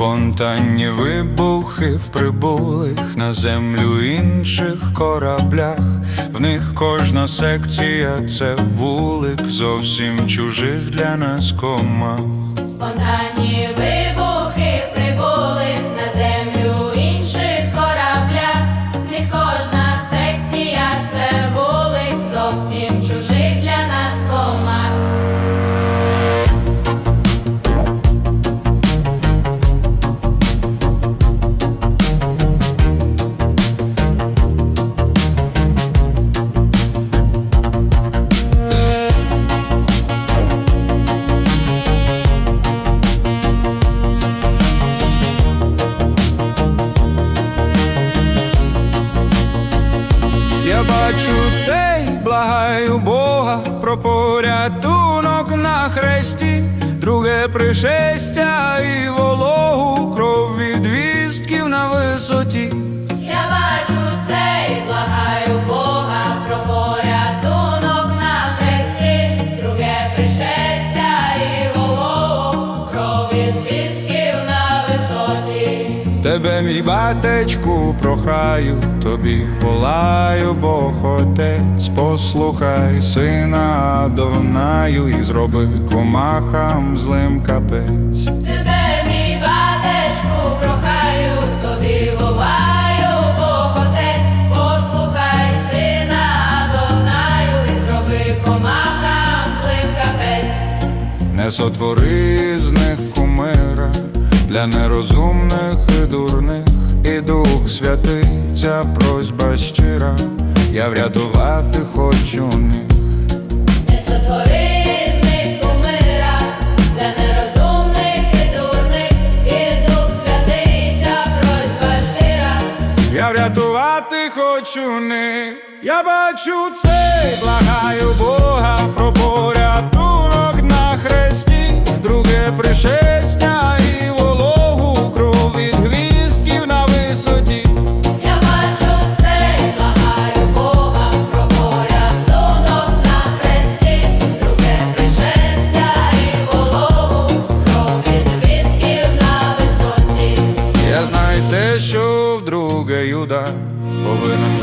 Останні вибухи в прибулих на землю інших кораблях. В них кожна секція це вулик зовсім чужих для нас комах. Про порятунок на хресті, друге пришестя і вологу, кров від вістків на висоті. Я бачу це і благаю мій батечку, прохаю, тобі волаю, Бог отець, послухай сина Адонаю і зроби комахам злим капець. Тебе, мій батечку, прохаю, тобі волаю, Бог отець, послухай сина Адонаю і зроби комахам злим капець. Не сотвори з них кумира для нерозумних і дурних, і Дух Святий, ця просьба щира, я врятувати хочу них. Не сотвори з них кумира для нерозумних і дурних, і Дух Святий, ця просьба щира. Я врятувати хочу них. Я бачу цей, благаю Бога про порятунок на хресті, друге пришестя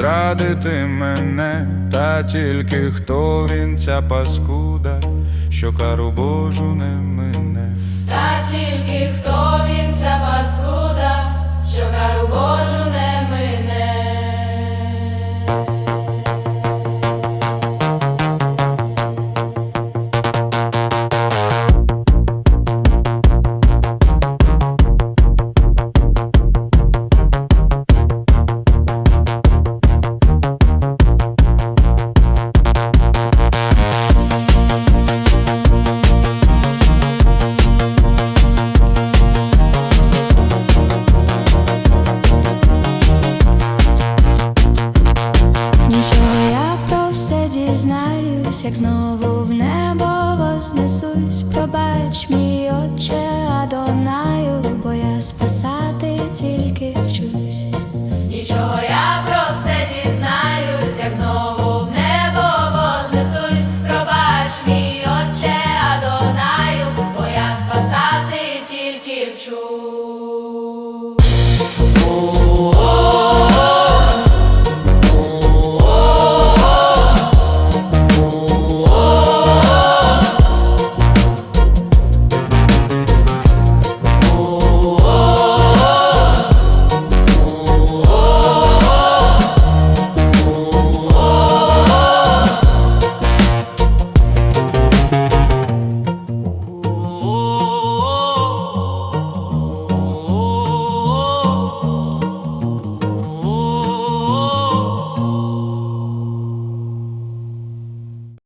зрадити мене, та тільки хто він ця паскуда, що кару Божу не мине. Та тільки хто він ця паскуда, знесусь, пробач мій отче, Адонаю, бо я спасати тільки вчусь. Нічого я про все дізнаюсь, як знову в небо вознесусь, пробач мій отче, Адонаю, бо я спасати тільки вчусь.